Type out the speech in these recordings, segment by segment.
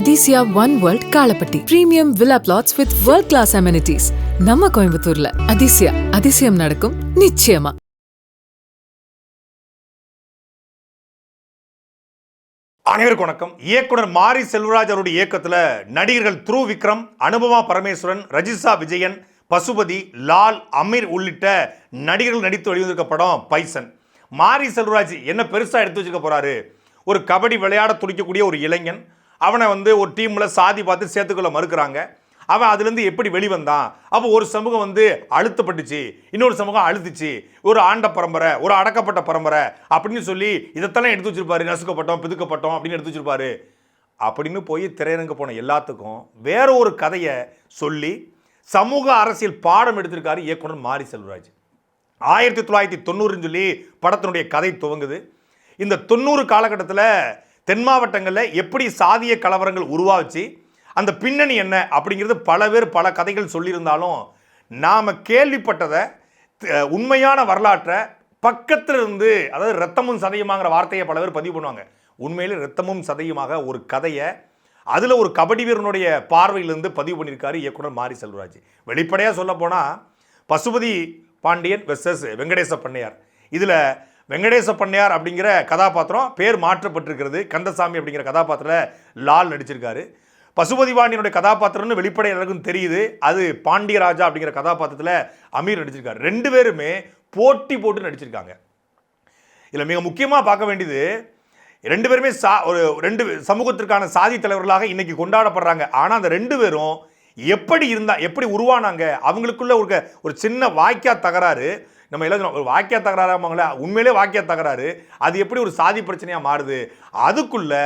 Athisaya one world Kalapatti premium villa plots with world class amenities நம்ம கோயம்புத்தூர்ல அதிசயா அதிசயம் நடக்கும் நிச்சயமா அனைவருக்கும் வணக்கம். இயக்குனர் மாரி செல்வராஜ் அவருடைய இயக்கத்தில் நடிகர்கள் துரு விக்ரம் அனுபமா பரமேஸ்வரன் ரஜிசா விஜயன் பசுபதி லால் அமீர் உள்ளிட்ட நடிகர்கள் நடித்து வெளிவந்திருக்க படம் பைசன். மாரி செல்வராஜ் என்ன பெருசாக எடுத்து வச்சுக்க போறாரு? ஒரு கபடி விளையாட துடிக்கக்கூடிய ஒரு இளைஞன் அவனை வந்து ஒரு டீமில் சாதி பார்த்து சேர்த்துக்கொள்ள மறுக்கிறாங்க. அவன் அதுலேருந்து எப்படி வெளிவந்தான்? அப்போ ஒரு சமூகம் வந்து அழுத்தப்பட்டுச்சு. இன்னொரு சமூகம் அழுத்துச்சு. ஒரு ஆண்ட பரம்பரை ஒரு அடக்கப்பட்ட பரம்பரை அப்படின்னு சொல்லி இதைத்தெல்லாம் எடுத்து வச்சிருப்பாரு. நசுக்கப்பட்டோம் பிதுக்கப்பட்டோம் அப்படின்னு எடுத்து வச்சிருப்பாரு. அப்படின்னு போய் திரையரங்க போன எல்லாத்துக்கும் வேற ஒரு கதையை சொல்லி சமூக அரசியல் பாடம் எடுத்திருக்காரு இயக்குனர் மாரி செல்வராஜ். ஆயிரத்தி தொள்ளாயிரத்தி தொண்ணூறுன்னு சொல்லி படத்தினுடைய கதை துவங்குது. இந்த தொண்ணூறு காலகட்டத்தில் தென் மாவட்டங்களில் எப்படி சாதிய கலவரங்கள் உருவாச்சு அந்த பின்னணி என்ன அப்படிங்கிறது பல பேர் பல கதைகள் சொல்லியிருந்தாலும் நாம் கேள்விப்பட்டதை உண்மையான வரலாற்றை பக்கத்தில் இருந்து அதாவது ரத்தமும் சதையுமாங்கிற வார்த்தையை பல பேர் பதிவு பண்ணுவாங்க. உண்மையிலே ரத்தமும் சதையுமாக ஒரு கதையை அதில் ஒரு கபடி வீரனுடைய பார்வையிலிருந்து பதிவு பண்ணியிருக்காரு இயக்குனர் மாரி செல்வராஜ். வெளிப்படையாக சொல்லப்போனால் பசுபதி பாண்டியன் வெர்சஸ் வெங்கடேச பண்ணையார். இதில் வெங்கடேச பண்ணையார் அப்படிங்கிற கதாபாத்திரம் பேர் மாற்றப்பட்டிருக்கிறது. கந்தசாமி அப்படிங்கிற கதாபாத்திரத்தில் லால் நடிச்சிருக்காரு. பசுபதி பாண்டியனுடைய கதாபாத்திரம்னு வெளிப்படை எல்லாருக்கும் தெரியுது. அது பாண்டியராஜா அப்படிங்கிற கதாபாத்திரத்தில் அமீர் நடிச்சிருக்காரு. ரெண்டு பேருமே போட்டி போட்டு நடிச்சிருக்காங்க. இதில் மிக முக்கியமாக பார்க்க வேண்டியது ரெண்டு பேருமே சா ஒரு ரெண்டு சமூகத்திற்கான சாதி தலைவர்களாக இன்றைக்கி கொண்டாடப்படுறாங்க. ஆனால் அந்த ரெண்டு பேரும் எப்படி இருந்தா எப்படி உருவானாங்க அவங்களுக்குள்ள ஒரு க- ஒரு சின்ன வாய்க்கா தகராறு நம்ம எல்லாம் ஒரு வாக்கிய தகராறாமங்களே உண்மையிலே வாக்கிய தகராறு அது எப்படி ஒரு சாதி பிரச்சனையாக மாறுது? அதுக்குள்ளே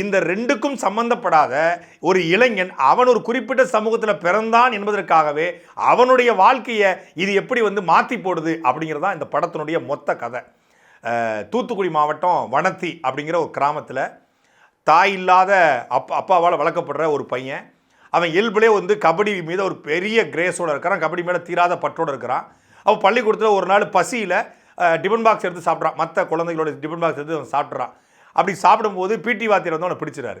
இந்த ரெண்டுக்கும் சம்பந்தப்படாத ஒரு இளைஞன் அவன் ஒரு குறிப்பிட்ட சமூகத்தில் பிறந்தான் என்பதற்காகவே அவனுடைய வாழ்க்கையை இது எப்படி வந்து மாற்றி போடுது அப்படிங்கிறது தான் இந்த படத்தினுடைய மொத்த கதை. தூத்துக்குடி மாவட்டம் வனத்தி அப்படிங்கிற ஒரு கிராமத்தில் தாய் இல்லாத அப்பா அப்பாவால் வளர்க்கப்படுற ஒரு பையன் அவன் இயல்புலே வந்து கபடி மீது ஒரு பெரிய கிரேஸோட இருக்கிறான் கபடி மேலே தீராத பற்றோடு இருக்கிறான். அவன் பள்ளிக்கூடத்தில் ஒரு நாள் பசியில் டிஃபன் பாக்ஸ் எடுத்து சாப்பிட்றான் மற்ற குழந்தைகளோட டிஃபன் பாக்ஸ் எடுத்து அவன் சாப்பிட்றான் அப்படி சாப்பிடும்போது பிடி வாத்தியர் வந்து அவனை பிடிச்சிடாரு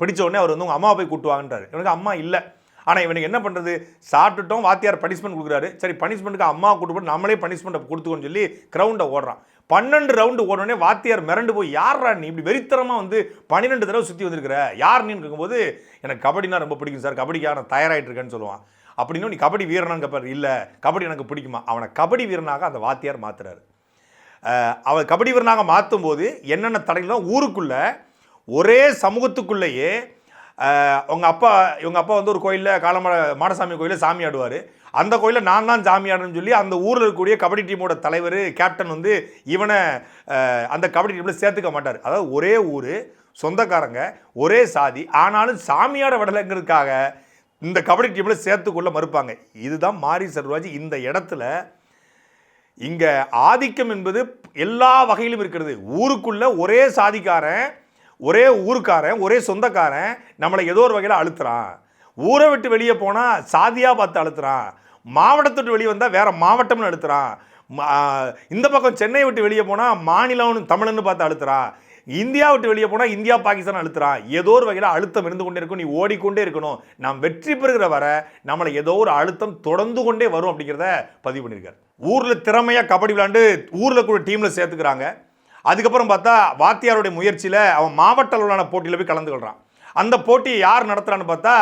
பிடிச்ச உடனே அவர் வந்து உங்கள் அம்மா போய் கூட்டுவாங்கன்றாரு இவனுக்கு அம்மா இல்லை. ஆனால் இவனுக்கு என்ன பண்ணுறது சாப்பிட்டுட்டோம் வாத்தியார் பனிஷ்மெண்ட் கொடுக்குறாரு. சரி பனிஷ்மெண்ட்டுக்கு அம்மா கூட்டு போட்டு நம்மளே பனிஷ்மெண்ட்டை கொடுத்துக்கோன்னு சொல்லி கிரவுண்டை ஓடுறான். பன்னெண்டு ரவுண்டு ஓடனே வாத்தியார் மிரண்டு போய் யாரா நீ இப்படி வெறித்தனமாக வந்து பன்னிரெண்டு தடவை சுற்றி வந்திருக்கிற? யார் நீன்னு கேட்கும்போது எனக்கு கபடினா ரொம்ப பிடிக்கும் சார். கபடிக்காக நான் தயாராகிட்டு இருக்கேன்னு சொல்லுவான். அப்படின்னும் நீ கபடி வீரனாங்க பாரு இல்லை கபடி எனக்கு பிடிக்குமா? அவனை கபடி வீரனாக அந்த வாத்தியார் மாத்துறாரு. அவர் கபடி வீரனாக மாற்றும் போது என்னென்ன தடைகளும் ஊருக்குள்ளே ஒரே சமூகத்துக்குள்ளேயே அவங்க அப்பா இவங்க அப்பா வந்து ஒரு கோயிலில் காலமட மாடசாமி கோயிலில் சாமி ஆடுவார். அந்த கோயிலில் நான் தான் சாமி ஆடுன்னு சொல்லி அந்த ஊரில் இருக்கக்கூடிய கபடி டீமோட தலைவர் கேப்டன் வந்து இவனை அந்த கபடி டீமில் சேர்த்துக்க மாட்டார். அதாவது ஒரே ஊர் சொந்தக்காரங்க ஒரே சாதி ஆனாலும் சாமியாட விடலைங்கிறதுக்காக இந்த கபடி டீமில் சேர்த்துக்கொள்ள மறுப்பாங்க. இதுதான் மாரி செல்வராஜ் இந்த இடத்துல இங்கே ஆதிக்கம் என்பது எல்லா வகையிலும் இருக்கிறது. ஊருக்குள்ளே ஒரே சாதிக்காரன் ஒரே ஊருக்காரன் ஒரே சொந்தக்காரன் நம்மளை ஏதோ ஒரு வகையில் அழுத்துறான். ஊரை விட்டு வெளியே போனால் சாதியாக பார்த்து அழுத்துறான். மாவட்டத்தை விட்டு வெளியே வந்தால் வேறு மாவட்டம்னு அழுத்துறான். இந்த பக்கம் சென்னையை விட்டு வெளியே போனால் மாநிலம்னு தமிழன்னு பார்த்து அழுத்துறான். இந்தியா விட்டு வெளியே போனால் இந்தியா பாகிஸ்தான் அழுத்துறான். ஏதோ ஒரு வகையில் அழுத்தம் இருந்து கொண்டே இருக்கும். நீ ஓடிக்கொண்டே இருக்கணும். நாம் வெற்றி பெறுகிற வர நம்மளை ஏதோ ஒரு அழுத்தம் தொடர்ந்து கொண்டே வரும் அப்படிங்கிறத பதிவு பண்ணியிருக்காரு. ஊரில் திறமையாக கபடி விளையாண்டு ஊரில் கூட டீமில் சேர்த்துக்கிறாங்க. அதுக்கப்புறம் பார்த்தா வாத்தியாருடைய முயற்சியில் அவன் மாவட்ட அளவிலான போட்டியில் போய் கலந்துக்கிறான் அந்த போட்டியை யார் நடத்துகிறான்னு பார்த்தா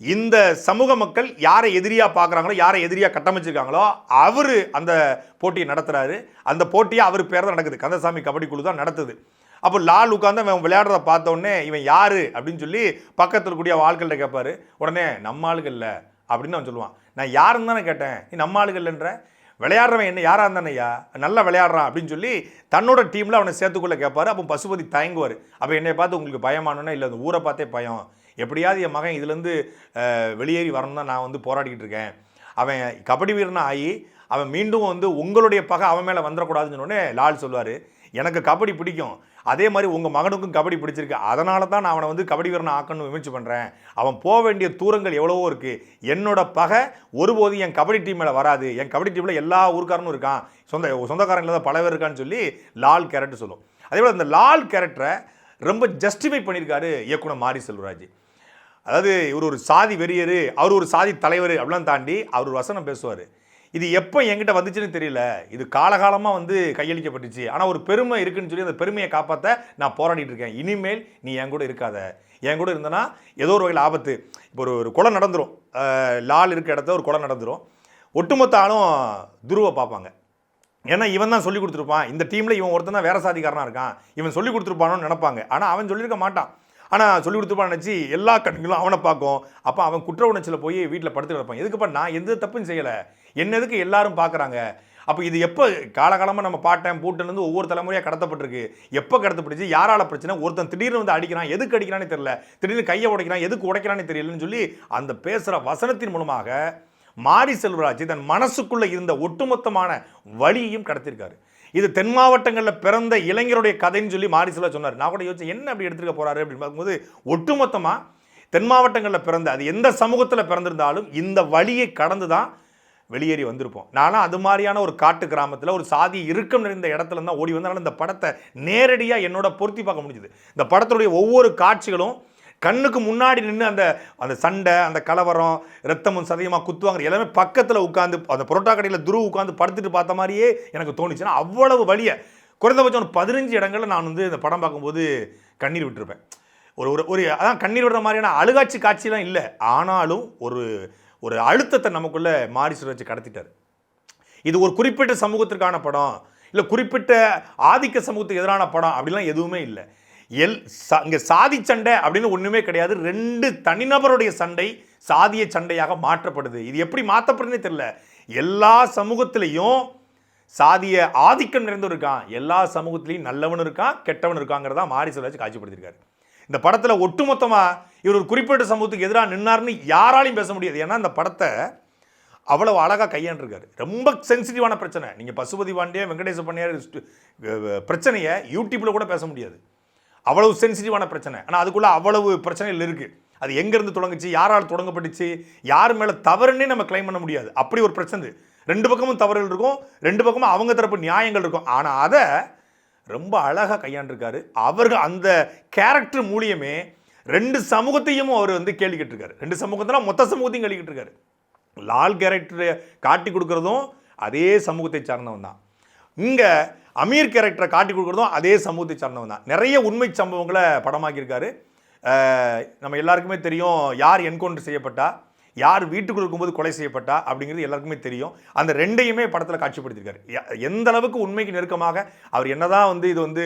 இந்த சமூக மக்கள் யாரை எதிரியாக பார்க்குறாங்களோ யாரை எதிரியாக கட்டமைச்சிருக்காங்களோ அவர் அந்த போட்டியை நடத்துகிறாரு அந்த போட்டியை அவர் பேர் தான் நடக்குது. கந்தசாமி கபடி குழு தான் நடத்துது. அப்போ லால் உட்காந்து அவன் விளையாடுறத பார்த்தோடனே இவன் யாரு அப்படின்னு சொல்லி பக்கத்தில் கூடிய ஆட்கள்கிட்ட கேட்பாரு உடனே நம்ம ஆளுகள் இல்லை அப்படின்னு அவன் சொல்லுவான். நான் யாருன்னு தானே கேட்டேன். நீ நம்ம ஆளுகள்ன்ற விளையாடுறவன் என்ன யாராக இருந்தானையா நல்லா விளையாடுறான் அப்படின்னு சொல்லி தன்னோட டீமில் அவனை சேர்த்துக்குள்ளே கேட்பாரு அப்போ பசுபதி தயங்குவார். அப்போ என்னை பார்த்து உங்களுக்கு பயமானோன்னா இல்லை அந்த ஊரை பார்த்தே பயம். எப்படியாவது என் மகன் இதுலேருந்து வெளியேறி வரணும் தான் நான் வந்து போராடிக்கிட்டு இருக்கேன். அவன் கபடி வீரனா ஆகி அவன் மீண்டும் வந்து உங்களுடைய பகை அவன் மேலே வந்துடக்கூடாதுன்னு சொன்னோடனே லால் சொல்லுவார். எனக்கு கபடி பிடிக்கும். அதே மாதிரி உங்கள் மகனுக்கும் கபடி பிடிச்சிருக்கு. அதனால தான் நான் அவனை வந்து கபடி வீரனை ஆக்கணும்னு முயற்சி பண்ணுறேன் அவன் போக வேண்டிய தூரங்கள் எவ்வளவோ இருக்குது என்னோட பகை ஒருபோதும் என் கபடி டீம் மேலே வராது. என் கபடி டீமில் எல்லா ஊருக்காரனும் இருக்கான். சொந்த சொந்தக்காரன் தான் பல பேர் இருக்கான்னு சொல்லி லால் கேரட் சொல்லும். அதே போல் இந்த லால் கேரக்டரை ரொம்ப ஜஸ்டிஃபை பண்ணியிருக்காரு இயக்குனர் மாரி செல்வராஜ். அதாவது இவர் ஒரு சாதி வெறியர் அவர் ஒரு சாதி தலைவர் அப்படிலாம் தாண்டி அவர் ஒரு வசனம் பேசுவார். இது எப்போ என்கிட்ட வந்துச்சுன்னு தெரியல. இது காலகாலமாக வந்து கையளிக்கப்பட்டுச்சு. ஆனால் ஒரு பெருமை இருக்குன்னு சொல்லி அந்த பெருமையை காப்பாற்ற நான் போராடிட்டு இருக்கேன். இனிமேல் நீ என் கூட இருக்காத. என் கூட இருந்தனா ஏதோ ஒரு வகையில் ஆபத்து. இப்போ ஒரு ஒரு கொலை நடந்துடும் லால் இருக்க இடத்த ஒரு கொலை நடந்துடும் ஒட்டுமொத்த ஆளும் துருவை பார்ப்பாங்க. ஏன்னா இவன் தான் சொல்லி கொடுத்துருப்பான். இந்த டீமில் இவன் ஒருத்தன் தான் வேற சாதிக்காரனாக இருக்கான். இவன் சொல்லி கொடுத்துருப்பானோன்னு நினைப்பாங்க. ஆனால் அவன் சொல்லியிருக்க மாட்டான். ஆனால் சொல்லி கொடுத்துருப்பான்னு நினச்சி எல்லா கண்களும் அவனை பார்க்கும். அப்போ அவன் குற்ற உணர்ச்சியில் போய் வீட்டில் படுத்து கிடப்பான். எதுக்குப்பா நான் எந்த தப்பும் செய்யலை. என்னதுக்கு எல்லாரும் பார்க்குறாங்க அப்போ இது எப்போ காலகாலமாக நம்ம பாட்டேன் பூட்டிலேருந்து ஒவ்வொரு தலைமுறையாக கடத்தப்பட்டிருக்கு. எப்போ கடத்தப்பட்டுச்சு? யாரால பிரச்சனை? ஒருத்தன் திடீர்னு வந்து அடிக்கிறான் எதுக்கு அடிக்கிறானே தெரியல. திடீர்னு கையை உடைக்கிறான் எதுக்கு உடைக்கிறானே தெரியலன்னு சொல்லி அந்த பேசுகிற வசனத்தின் மூலமாக மாரி செல்வராஜ் தன் மனசுக்குள்ளே இருந்த ஒட்டுமொத்தமான வழியையும் கடத்திருக்காரு இது தென் மாவட்டங்களில் பிறந்த இளைஞருடைய கதைன்னு சொல்லி மாரி செல்வராஜ் சொன்னார். நான் கூட யோசிச்சு என்ன அப்படி எடுத்துக்க போகிறாரு அப்படின்னு பார்க்கும்போது ஒட்டுமொத்தமாக தென் மாவட்டங்களில் பிறந்த அது எந்த சமூகத்தில் பிறந்திருந்தாலும் இந்த வழியை கடந்து தான் வெளியேறி வந்திருப்போம். நானும் அது மாதிரியான ஒரு காட்டு கிராமத்தில் ஒரு சாதி இறுக்கம் நிறைந்த இடத்துல தான் ஓடி வந்தனால இந்த படத்தை நேரடியாக என்னோட பொருத்தி பார்க்க முடிஞ்சுது. இந்த படத்துடைய ஒவ்வொரு காட்சிகளும் கண்ணுக்கு முன்னாடி நின்று அந்த அந்த சண்டை அந்த கலவரம் ரத்தமும் சதயமாக குத்துவாங்க எல்லாமே பக்கத்தில் உட்காந்து அந்த புரோட்டா கடையில் துரு உட்காந்து படுத்துட்டு பார்த்த மாதிரியே எனக்கு தோணுச்சுன்னா அவ்வளவு வழியை குறைந்தபட்சம் ஒரு பதினஞ்சு இடங்களில் நான் வந்து இந்த படம் பார்க்கும்போது கண்ணீர் விட்டுருப்பேன். ஒரு ஒரு ஒரு அதான் கண்ணீர் விடுற மாதிரியான அழுகாட்சி காட்சியெலாம் இல்லை. ஆனாலும் ஒரு ஒரு அழுத்தத்தை நமக்குள்ளே மாரி சுழற்சி கடத்திட்டார். இது ஒரு குறிப்பிட்ட சமூகத்திற்கான படம். இல்லை குறிப்பிட்ட ஆதிக்க சமூகத்துக்கு எதிரான படம் அப்படிலாம் எதுவுமே இல்லை. எல் சா இங்கே சாதி சண்டை அப்படின்னு ஒன்றுமே கிடையாது. ரெண்டு தனிநபருடைய சண்டை சாதிய சண்டையாக மாற்றப்படுது. இது எப்படி மாற்றப்படுதுன்னே தெரியல. எல்லா சமூகத்திலையும் சாதிய ஆதிக்கம் நிறைந்து இருக்கான். எல்லா சமூகத்திலையும் நல்லவனும் இருக்கான் கெட்டவன் இருக்காங்கிறதா மாரி செல்வராஜ் காட்சிப்படுத்தியிருக்காரு இந்த படத்தில் ஒட்டுமொத்தமாக இவர் ஒரு குறிப்பிட்ட சமூகத்துக்கு எதிராக நின்னார்னு யாராலையும் பேச முடியாது. ஏன்னா அந்த படத்தை அவ்வளவு அழகாக கையாண்டிருக்காரு. ரொம்ப சென்சிட்டிவான பிரச்சனை. நீங்கள் பசுபதி பாண்டிய வெங்கடேச பண்ணியார் பிரச்சனையை யூடியூப்பில் கூட பேச முடியாது. அவ்வளவு சென்சிட்டிவான பிரச்சனை. ஆனால் அதுக்குள்ளே அவ்வளவு பிரச்சனைகள் இருக்குது அது எங்கேருந்து தொடங்குச்சு யாரால் தொடங்கப்பட்டுச்சு யார் மேலே தவறுன்னே நம்ம க்ளைம் பண்ண முடியாது. அப்படி ஒரு பிரச்சனை ரெண்டு பக்கமும் தவறுகள் இருக்கும் ரெண்டு பக்கமும் அவங்க தரப்பு நியாயங்கள் இருக்கும். ஆனால் அதை ரொம்ப அழகாக கையாண்டிருக்காரு. அவர்கள் அந்த கேரக்டர் மூலியமே ரெண்டு சமூகத்தையும் அவர் வந்து கேள்வி கேட்டிருக்காரு. ரெண்டு சமூகத்தினா மொத்த சமூகத்தையும் கேள்வி கேட்டிருக்காரு. லால் கேரக்டரை காட்டி கொடுக்குறதும் அதே சமூகத்தை சார்ந்தவன் தான். இங்கே அமீர் கேரக்டரை காட்டி கொடுக்குறதும் அதே சமூகத்தை சார்ந்தவன் தான். நிறைய உண்மை சம்பவங்களை படமாக்கியிருக்காரு. நம்ம எல்லாருக்குமே தெரியும் யார் என்கவுண்டர் செய்யப்பட்டா? யார் வீட்டுக்குள் இருக்கும்போது கொலை செய்யப்பட்டா அப்படிங்கிறது எல்லாருக்குமே தெரியும். அந்த ரெண்டையுமே படத்தில் காட்சிப்படுத்தியிருக்காரு. எந்த அளவுக்கு உண்மைக்கு நெருக்கமாக அவர் என்னதான் வந்து இது வந்து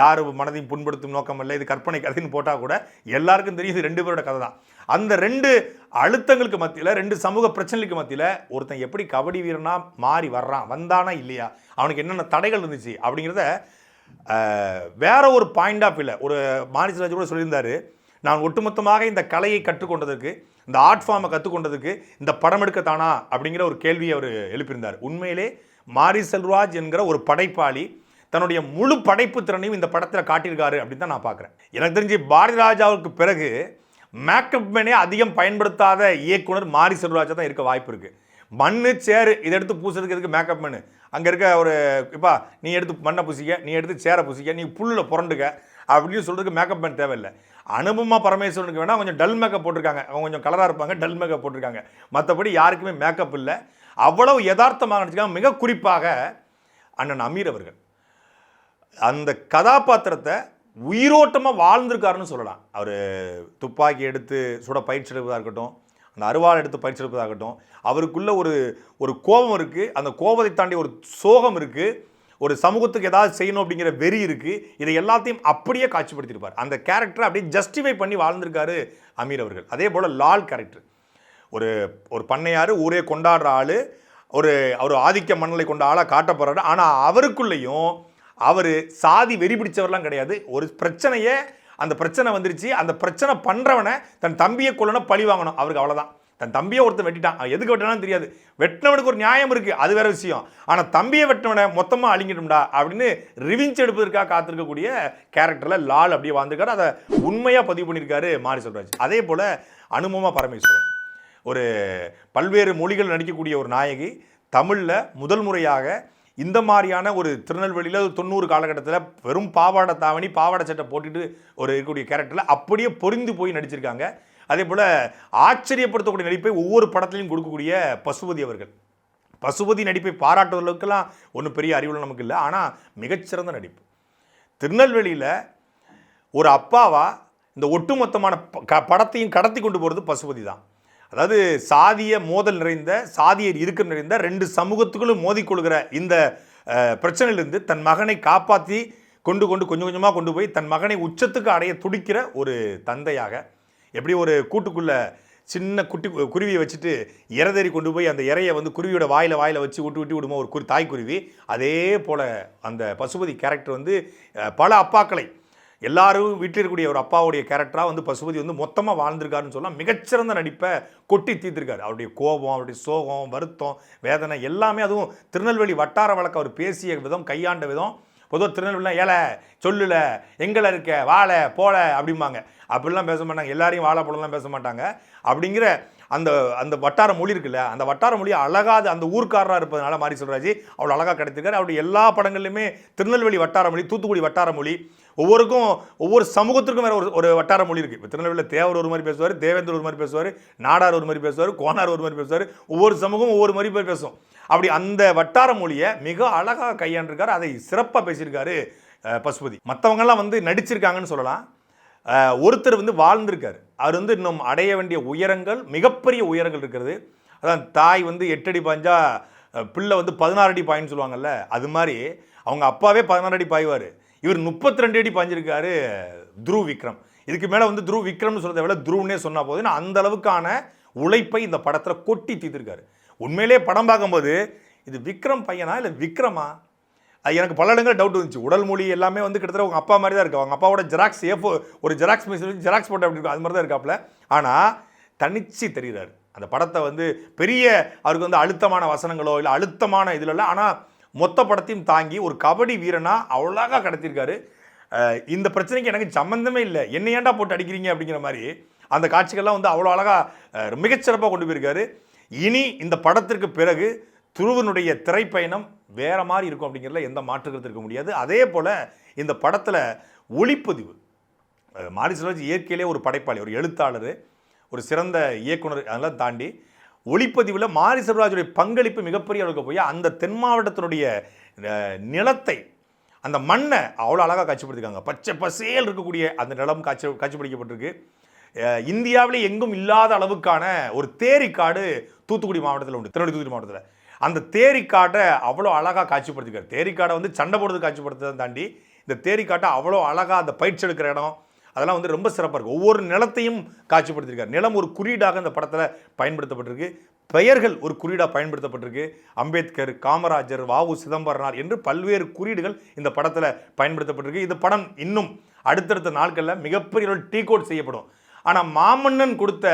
யார் மனதையும் புண்படுத்தும் நோக்கம் இல்லை இது கற்பனை கதைன்னு போட்டால் கூட எல்லாருக்கும் தெரியும் இது ரெண்டு பேரோட கதை தான் அந்த ரெண்டு அழுத்தங்களுக்கு மத்தியில் ரெண்டு சமூக பிரச்சனைகளுக்கு மத்தியில் ஒருத்தன் எப்படி கபடி வீரனா மாறி வர்றான் வந்தானா இல்லையா அவனுக்கு என்னென்ன தடைகள் இருந்துச்சு அப்படிங்கிறத வேற ஒரு பாயிண்ட் ஆஃப் இல்லை ஒரு மாரிசராஜ் கூட சொல்லியிருந்தார் நான் ஒட்டுமொத்தமாக இந்த கலையை கற்றுக்கொண்டதுக்கு இந்த ஆர்ட் ஃபார்மை கற்றுக்கொண்டதுக்கு இந்த படம் எடுக்கத்தானா அப்படிங்கிற ஒரு கேள்வியை அவர் எழுப்பியிருந்தார். உண்மையிலே மாரி செல்வராஜ் என்கிற ஒரு படைப்பாளி தன்னுடைய முழு படைப்பு திறனையும் இந்த படத்தில் காட்டியிருக்காரு அப்படின்னு தான் நான் பார்க்குறேன் எனக்கு தெரிஞ்சு பாரதி ராஜாவுக்கு பிறகு மேக்கப் மேனே அதிகம் பயன்படுத்தாத இயக்குனர் மாரி செல்வராஜா தான் இருக்க வாய்ப்பு இருக்குது மண்ணு சேரு இதை எடுத்து பூசுறதுக்கு எதுக்கு மேக்கப் மேனு அங்கே இருக்க ஒரு இப்பா நீ எடுத்து மண்ணை பூசிக்க நீ எடுத்து சேரை பூசிக்க நீ புல்லில் புரண்டுக்க அப்படின்னு சொல்கிறதுக்கு மேக்கப் மேன் தேவையில்லை. அனுபமா பரமேஸ்வரனுக்கு வேணால் கொஞ்சம் டல் மேக்கப் போட்டிருக்காங்க. அவங்க கொஞ்சம் கலராக இருப்பாங்க டல் மேக்கப் போட்டிருக்காங்க. மற்றபடி யாருக்குமே மேக்கப் இல்லை. அவ்வளவு யதார்த்தமாக நினச்சிக்காங்க மிக குறிப்பாக அண்ணன் அமீர் அவர்கள். அந்த கதாபாத்திரத்தை உயிரோட்டமாக வாழ்ந்திருக்காருன்னு சொல்லலாம். அவர் துப்பாக்கி எடுத்து சுட பயிற்சி எடுப்பதாக இருக்கட்டும் அந்த அருவாள் எடுத்து பயிற்சி எடுப்பதாக இருக்கட்டும் அவருக்குள்ள ஒரு ஒரு கோபம் இருக்குது அந்த கோபத்தை தாண்டி ஒரு சோகம் இருக்குது ஒரு சமூகத்துக்கு ஏதாவது செய்யணும் அப்படிங்கிற வெறி இருக்குது இதை எல்லாத்தையும் அப்படியே காட்சிப்படுத்தியிருப்பார். அந்த கேரக்டரை அப்படியே ஜஸ்டிஃபை பண்ணி வாழ்ந்திருக்காரு அமீர் அவர்கள். அதே போல் லால் கேரக்டர் ஒரு ஒரு பண்ணையார் ஊரே கொண்டாடுற ஆள் ஒரு அவர் ஆதிக்க மண்ணலை கொண்ட ஆளாக காட்டப்படுறாரு. ஆனால் அவருக்குள்ளேயும் அவர் சாதி வெறி பிடிச்சவர்லாம் கிடையாது. ஒரு பிரச்சனையே அந்த பிரச்சனை வந்துருச்சு. அந்த பிரச்சனை பண்ணுறவனை தன் தம்பியை கொல்லணும் பழி வாங்கணும். அவருக்கு அவ்வளோதான் தன் தம்பியை ஒருத்தன் வெட்டிட்டான். அவன் எதுக்கு வெட்டினான்னு தெரியாது. வெட்டினவனுக்கு ஒரு நியாயம் இருக்குது அது வேற விஷயம். ஆனால் தம்பியை வெட்டினவனை மொத்தமாக அழிஞ்சிடும்டா அப்படின்னு ரிவிஞ்ச் எடுப்பதற்காக காத்திருக்கக்கூடிய கேரக்டரில் லால் அப்படியே வாழ்ந்துருக்காரு. அதை உண்மையாக பதிவு பண்ணியிருக்காரு மாரி சொல்ராஜ் அதே போல் அனுபவமாக பரமேஸ்வரன். ஒரு பல்வேறு மொழிகள் நடிக்கக்கூடிய ஒரு நாயகி தமிழில் முதல் முறையாக இந்த மாதிரியான ஒரு திருநெல்வேலியில் ஒரு தொண்ணூறு காலகட்டத்தில் வெறும் பாவாடை தாவணி பாவாடை சட்டை போட்டுட்டு ஒரு இருக்கக்கூடிய கேரக்டரில் அப்படியே பொரிந்து போய் நடிச்சிருக்காங்க. அதே போல் ஆச்சரியப்படுத்தக்கூடிய நடிப்பை ஒவ்வொரு படத்துலையும் கொடுக்கக்கூடிய பசுபதி அவர்கள். பசுபதி நடிப்பை பாராட்டுவதற்கெல்லாம் ஒன்றும் பெரிய அறிவுள்ள நமக்கு இல்லை. ஆனால் மிகச்சிறந்த நடிப்பு. திருநெல்வேலியில் ஒரு அப்பாவா இந்த ஒட்டுமொத்தமான ப- க- படத்தையும் கடத்தி கொண்டு போகிறது பசுபதி தான். அதாவது சாதிய மோதல் நிறைந்த சாதிய இறுக்கம் நிறைந்த ரெண்டு சமூகத்துக்குள்ளும் மோதிக்கொள்கிற இந்த பிரச்சனையிலிருந்து தன் மகனை காப்பாற்றி கொண்டு கொண்டு கொஞ்சம் கொஞ்சமாக கொண்டு போய் தன் மகனை உச்சத்துக்கு அடைய துடிக்கிற ஒரு தந்தையாக எப்படி ஒரு கூட்டுக்குள்ளே சின்ன குட்டி கு- குருவியை வச்சுட்டு இறதேறி கொண்டு போய் அந்த இறையை வந்து குருவியோட வாயில் வாயில் வச்சு விட்டு விட்டு விடுமோ ஒரு குரு தாய்க்குருவி அதே போல் அந்த பசுபதி கேரக்டர் வந்து பல அப்பாக்களை. எல்லாரும் வீட்டில் இருக்கக்கூடிய ஒரு அப்பாவுடைய கேரக்டராக வந்து பசுபதி வந்து மொத்தமாக வாழ்ந்திருக்காருன்னு சொல்லலாம் மிகச்சிறந்த நடிப்பை கொட்டி தீர்த்திருக்காரு. அவருடைய கோபம் அவருடைய சோகம் வருத்தம் வேதனை எல்லாமே அதுவும் திருநெல்வேலி வட்டார வழக்கு அவர் பேசிய விதம் கையாண்ட விதம். பொதுவாக திருநெல்வேலினா ஏல சொல்லுல எங்களை இருக்க வாழ போல அப்படிம்பாங்க. அப்படிலாம் பேச மாட்டாங்க. எல்லாரையும் வாழை போலலாம் பேச மாட்டாங்க. அப்படிங்கிற அந்த அந்த வட்டார மொழி இருக்குல்ல அந்த வட்டார மொழி அழகாக அந்த ஊர்க்காரராக இருப்பதனால மாரி சொல்றாஜி. அவ்வளோ அழகாக கிடைத்திருக்காரு அவருடைய எல்லா படங்கள்லையுமே திருநெல்வேலி வட்டார மொழி தூத்துக்குடி வட்டார மொழி ஒவ்வொருக்கும் ஒவ்வொரு சமூகத்திற்கும் வேறு ஒரு ஒரு வட்டார மொழி இருக்குது இப்போ திருநெல்வேலியில் தேவர் ஒரு மாதிரி பேசுவார் தேவேந்தர் ஒரு மாதிரி பேசுவார் நாடார் ஒரு மாதிரி பேசுவார் கோனார் ஒரு மாதிரி பேசுவார். ஒவ்வொரு சமூகம் ஒவ்வொரு மாதிரி பேசும். அப்படி அந்த வட்டார மொழியை மிக அழகாக கையாண்டிருக்காரு. அதை சிறப்பாக பேசியிருக்காரு பசுபதி. மற்றவங்கெல்லாம் வந்து நடிச்சிருக்காங்கன்னு சொல்லலாம். ஒருத்தர் வந்து வாழ்ந்திருக்காரு. அவர் வந்து இன்னும் அடைய வேண்டிய உயரங்கள் மிகப்பெரிய உயரங்கள் இருக்கிறது. அதான் தாய் வந்து எட்டடி பாஞ்சா பிள்ளை வந்து பதினாறு அடி பாயின்னு சொல்லுவாங்கல்ல அது மாதிரி அவங்க அப்பாவே பதினாறு அடி பாய்வார். இவர் முப்பத்தி ரெண்டு அடி பாய்ஞ்சிருக்காரு துருவ் விக்ரம். இதுக்கு மேலே வந்து துருவ் விக்ரம்னு சொல்கிறத விட துருவ்னே சொன்னால் போதுன்னு அந்த அளவுக்கான உழைப்பை இந்த படத்தில் கொட்டி தீர்த்திருக்காரு. உண்மையிலேயே படம் பார்க்கும்போது இது விக்ரம் பையனா இல்லை விக்ரமா? அது எனக்கு பல இடங்கள் டவுட் இருந்துச்சு உடல் மொழி எல்லாமே வந்து கிட்டத்தட்ட உங்கள் அப்பா மாதிரி தான் இருக்கு. அவங்க அப்பாவோட ஜெராக்ஸ் ஏஃபோ ஒரு ஜெராக்ஸ் மிஷின் ஜெராக்ஸ் போட்டு அப்படி இருக்கும். அது மாதிரி தான் இருக்காப்புல. ஆனால் தனிச்சு தெரிகிறாரு அந்த படத்தை வந்து பெரிய அவருக்கு வந்து அழுத்தமான வசனங்களோ இல்லை அழுத்தமான இதில் இல்லை. ஆனால் மொத்த படத்தையும் தாங்கி ஒரு கபடி வீரனா அவ்வளோగా கடத்தியிருக்காரு. இந்த பிரச்சனைக்கு எனக்கு சம்மந்தமே இல்லை. என்ன ஏன்டா போட்டு அடிக்கிறீங்க அப்படிங்கிற மாதிரி அந்த காட்சிகள்லாம் வந்து அவ்வளோ அழகாக மிகச்சிறப்பாக கொண்டு போயிருக்காரு. இனி இந்த படத்திற்கு பிறகு துருவனுடைய திரைப்பயணம் வேற மாதிரி இருக்கும் அப்படிங்கிறதுல எந்த மாற்று இருக்க முடியாது. அதே போல் இந்த படத்தில் ஒளிப்பதிவு மாரி செல்வராஜ் இயற்கையிலே ஒரு படைப்பாளி ஒரு எழுத்தாளர் ஒரு சிறந்த இயக்குனர் அதெல்லாம் தாண்டி ஒளிப்பதிவில் மாரி செல்வராஜுடைய பங்களிப்பு மிகப்பெரிய அளவுக்கு போய் அந்த தென் மாவட்டத்தினுடைய நிலத்தை அந்த மண்ணை அவ்வளோ அழகாக காட்சிப்படுத்திருக்காங்க பச்சை பசேல் இருக்கக்கூடிய அந்த நிலம் காட்சி காட்சிப்படுத்தப்பட்டிருக்கு. இந்தியாவிலே எங்கும் இல்லாத அளவுக்கான ஒரு தேரிக்காடு தூத்துக்குடி மாவட்டத்தில் உண்டு திருநெல்வேலி தூத்துக்குடி மாவட்டத்தில். அந்த தேரிக்காட்டை அவ்வளோ அழகாக காட்சிப்படுத்திருக்காரு. தேரிக்காட்டை வந்து சண்டை போடுறது காட்சிப்படுத்துறதை தாண்டி இந்த தேரிக்காட்டை அவ்வளோ அழகாக அந்த பயிற்சி எடுக்கிற இடம் அதெல்லாம் வந்து ரொம்ப சிறப்பாக இருக்குது ஒவ்வொரு நிலத்தையும் காட்சிப்படுத்தியிருக்காரு நிலம் ஒரு குறியீடாக இந்த படத்தில் பயன்படுத்தப்பட்டிருக்கு. பெயர்கள் ஒரு குறியீடாக பயன்படுத்தப்பட்டிருக்கு. அம்பேத்கர் காமராஜர் வாவு சிதம்பரனார் என்று பல்வேறு குறியீடுகள் இந்த படத்தில் பயன்படுத்தப்பட்டிருக்கு. இந்த படம் இன்னும் அடுத்தடுத்த நாட்களில் மிகப்பெரிய டீ கோட் செய்யப்படும். ஆனால் மாமன்னன் கொடுத்த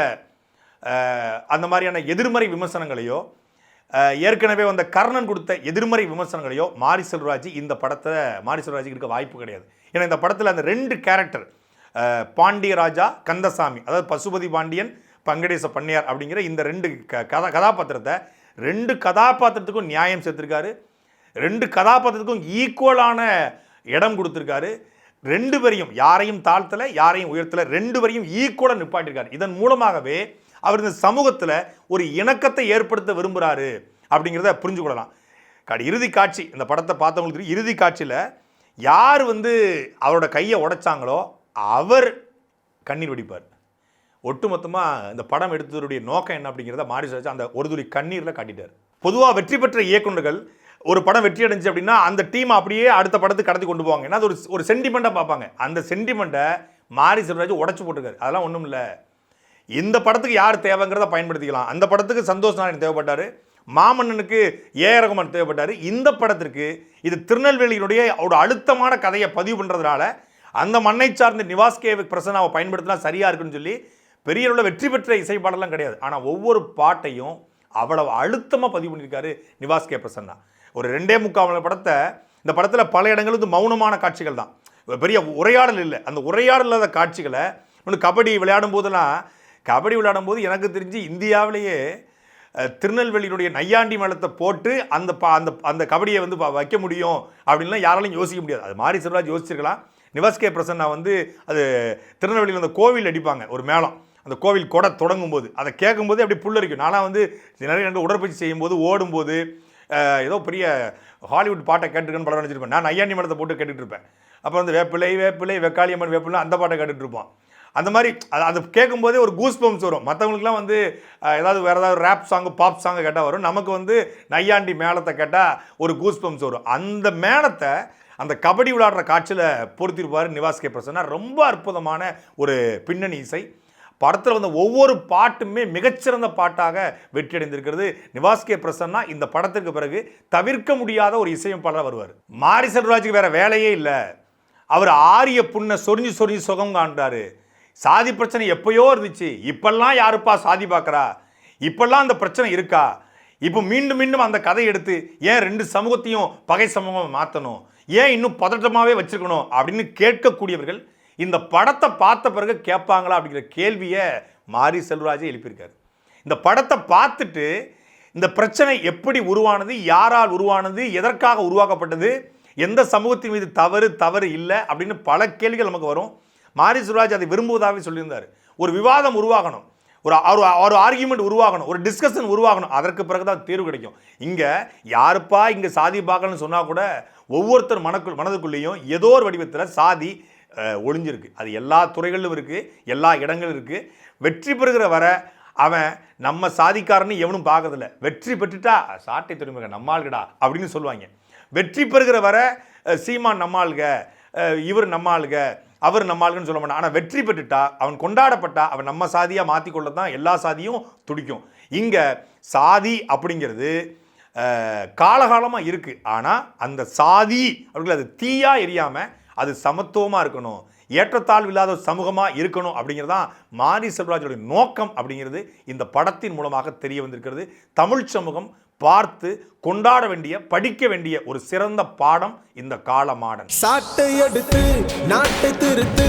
அந்த மாதிரியான எதிர்மறை விமர்சனங்களையோ ஏற்கனவே வந்த கர்ணன் கொடுத்த எதிர்மறை விமர்சனங்களையோ மாரி செல்வராஜ் இந்த படத்தை மாரி செல்வராஜுக்கு இருக்க வாய்ப்பு கிடையாது. ஏன்னா இந்த படத்தில் அந்த ரெண்டு கேரக்டர் பாண்டியராஜா கந்தசாமி அதாவது பசுபதி பாண்டியன் பங்கடேச பண்ணியார் அப்படிங்கிற இந்த ரெண்டு க கதா கதாபாத்திரத்தை ரெண்டு கதாபாத்திரத்துக்கும் நியாயம் சேர்த்துருக்காரு. ரெண்டு கதாபாத்திரத்துக்கும் ஈக்குவலான இடம் கொடுத்துருக்காரு. ரெண்டு பேரையும் யாரையும் தாழ்த்தல யாரையும் உயர்த்தலை ரெண்டு பேரையும் ஈக்குவலாக நிப்பாட்டிருக்காரு. இதன் மூலமாகவே அவர் இந்த சமூகத்தில் ஒரு இணக்கத்தை ஏற்படுத்த விரும்புகிறாரு அப்படிங்கிறத புரிஞ்சு கொள்ளலாம். காடி இறுதி காட்சி இந்த படத்தை பார்த்தவங்களுக்கு தெரியும். இறுதி காட்சியில் யார் வந்து அவரோட கையை உடைச்சாங்களோ அவர் கண்ணீர் வெடிப்பார். ஒட்டுமொத்தமாக இந்த படம் எடுத்ததுடைய நோக்கம் என்ன அப்படிங்கிறத மாரி சாச்சு அந்த ஒரு துளி கண்ணீரில் காட்டிட்டார். பொதுவாக வெற்றி பெற்ற இயக்குனர்கள் ஒரு படம் வெற்றி அடைஞ்சு அப்படின்னா அந்த டீம் அப்படியே அடுத்த படத்துக்கு கடத்தி கொண்டு போவாங்க. ஏன்னா அது ஒரு ஒரு சென்டிமெண்ட்டாக பார்ப்பாங்க. அந்த சென்டிமெண்ட்டை மாரி செல்வராஜ் உடச்சி போட்டிருக்காரு. அதெல்லாம் ஒன்றும் இல்லை இந்த படத்துக்கு யார் தேவைங்கிறத பயன்படுத்திக்கலாம். அந்த படத்துக்கு சந்தோஷ் நாராயண் தேவைப்பட்டார். மாமன்னனுக்கு ஏ ஆர் ரகுமான் தேவைப்பட்டார். இந்த படத்திற்கு இது திருநெல்வேலியினுடைய ஒரு அழுத்தமான கதையை பதிவு பண்ணுறதுனால அந்த மண்ணை சார்ந்த நிவாஸ் கே பிரசனாவை பயன்படுத்தினா சரியாக இருக்குன்னு சொல்லி பெரிய அளவில் வெற்றி பெற்ற இசை பாடலாம் கிடையாது. ஆனால் ஒவ்வொரு பாட்டையும் அவ்வளவு அழுத்தமாக பதிவு பண்ணியிருக்காரு நிவாஸ் கே பிரசன்னா. ஒரு ரெண்டே முக்கால் படத்தை இந்த படத்தில் பல இடங்கள் வந்து மௌனமான காட்சிகள் தான். பெரிய உரையாடல் இல்லை. அந்த உரையாடல் இல்லாத காட்சிகளை ஒன்று கபடி விளையாடும் போதெல்லாம் கபடி விளையாடும் போது எனக்கு தெரிஞ்சு இந்தியாவிலேயே திருநெல்வேலியினுடைய நையாண்டி மலத்தை போட்டு அந்த ப- அந்த அந்த கபடியை வந்து ப- வைக்க முடியும் அப்படின்லாம் யாராலையும் யோசிக்க முடியாது. அது மாதிரி சிவராஜ் யோசிச்சிருக்கலாம். நிவாஸ் கே. பிரசன்னா வந்து அது திருநெல்வேலியில் அந்த கோவில் அடிப்பாங்க ஒரு மேளம். அந்த கோவில் கொடை தொடங்கும் போது அதை கேட்கும்போது அப்படி புல்லரிக்கும் நானாக வந்து நிறைய ரெண்டு உடற்பயிற்சி செய்யும்போது ஓடும்போது ஏதோ பெரிய ஹாலிவுட் பாட்டை கேட்டுருக்கேன்னு படம் நினச்சிருப்பேன். நான் நையாண்டி மலத்தை போட்டு கேட்டுகிட்டு இருப்பேன். அப்புறம் வந்து வேப்பிலை வேப்பிலை வெக்காளியம்மன் வேப்பிலை அந்த பாட்டை கேட்டுகிட்டு இருப்போம். அந்த மாதிரி அது அது கேட்கும்போதே ஒரு கூஸ் பம்ப்ஸ் வரும். மற்றவங்களுக்குலாம் வந்து ஏதாவது வேறு ஏதாவது ரேப் சாங்கு பாப் சாங்கு கேட்டால் வரும். நமக்கு வந்து நையாண்டி மேளத்தை கேட்டால் ஒரு கூஸ் பம்ப்ஸ் வரும். அந்த மேளத்தை அந்த கபடி விளையாடுற காட்சியில் பொருத்திருப்பார் நிவாஸ் கே பிரசன்னா. ரொம்ப அற்புதமான ஒரு பின்னணி இசை. படத்தில் வந்த ஒவ்வொரு பாட்டுமே மிகச்சிறந்த பாட்டாக வெற்றி அடைந்திருக்கிறது நிவாஸ் கே பிரசன்னா. இந்த படத்திற்கு பிறகு தவிர்க்க முடியாத ஒரு இசையமைப்பாளராக வருவார். மாரி செல்வராஜுக்கு வேற வேலையே இல்லை. அவர் ஆரிய புண்ணை சொரிஞ்சு சொரிஞ்சு சுகம் காண்றாரு. சாதி பிரச்சனை எப்பயோ இருந்துச்சு. இப்பெல்லாம் யாருப்பா சாதி பார்க்குறா இப்பெல்லாம் அந்த பிரச்சனை இருக்கா? இப்போ மீண்டும் மீண்டும் அந்த கதை எடுத்து ஏன் ரெண்டு சமூகத்தையும் பகை சமூகம் மாற்றணும் ஏன் இன்னும் பதட்டமாகவே வச்சுருக்கணும்? அப்படின்னு கேட்கக்கூடியவர்கள் இந்த படத்தை பார்த்த பிறகு கேட்பாங்களா அப்படிங்கிற கேள்வியை மாரி செல்வராஜே எழுப்பியிருக்காரு. இந்த படத்தை பார்த்துட்டு இந்த பிரச்சனை எப்படி உருவானது யாரால் உருவானது எதற்காக உருவாக்கப்பட்டது எந்த சமூகத்தின் மீது தவறு தவறு இல்லை அப்படின்னு பல கேள்விகள் நமக்கு வரும். மாரி சுவராஜ் அதை விரும்புவதாகவே சொல்லியிருந்தார். ஒரு விவாதம் உருவாகணும். ஒரு ஒரு ஆர்கியூமெண்ட் உருவாகணும். ஒரு டிஸ்கஷன் உருவாகணும். அதற்கு பிறகு தான் தீர்வு கிடைக்கும். இங்கே யாருப்பா இங்கே சாதி பார்க்கலன்னு சொன்னால் கூட ஒவ்வொருத்தர் மனக்குள் மனதுக்குள்ளேயும் ஏதோ ஒரு வடிவத்தில் சாதி ஒளிஞ்சிருக்கு. அது எல்லா துறைகளிலும் இருக்குது எல்லா இடங்களும் இருக்குது வெற்றி பெறுகிற வர அவன் நம்ம சாதிக்காரன்னு எவனும் பார்க்கறதில்ல வெற்றி பெற்றுட்டா சாட்டை துறைமுக நம்மாளுகடா அப்படின்னு சொல்லுவாங்க. வெற்றி பெறுகிற வர சீமான் நம்மாளுக இவர் நம்மாளுக அவர் நம்மாளுகன்னு சொல்ல மாட்டான். ஆனால் வெற்றி பெற்றுட்டா அவன் கொண்டாடப்பட்டா அவன் நம்ம சாதியாக மாற்றிக்கொள்ள தான் எல்லா சாதியும் துடிக்கும். இங்கே சாதி அப்படிங்கிறது காலகாலமாக இருக்குது ஆனால் அந்த சாதி அவர்கள் அது தீயாக எரியாமல் அது சமத்துவமாக இருக்கணும். ஏற்றத்தாழ்வு இல்லாத சமூகமாக இருக்கணும் அப்படிங்கிறது தான் மாரி செல்வராஜோடைய நோக்கம் அப்படிங்கிறது இந்த படத்தின் மூலமாக தெரிய வந்திருக்கிறது. தமிழ் சமூகம் பார்த்து கொண்டாட வேண்டிய படிக்க வேண்டிய ஒரு சிறந்த பாடம் இந்த காலமாடன் சாட்டை எடுத்து நாட்டை திருத்து.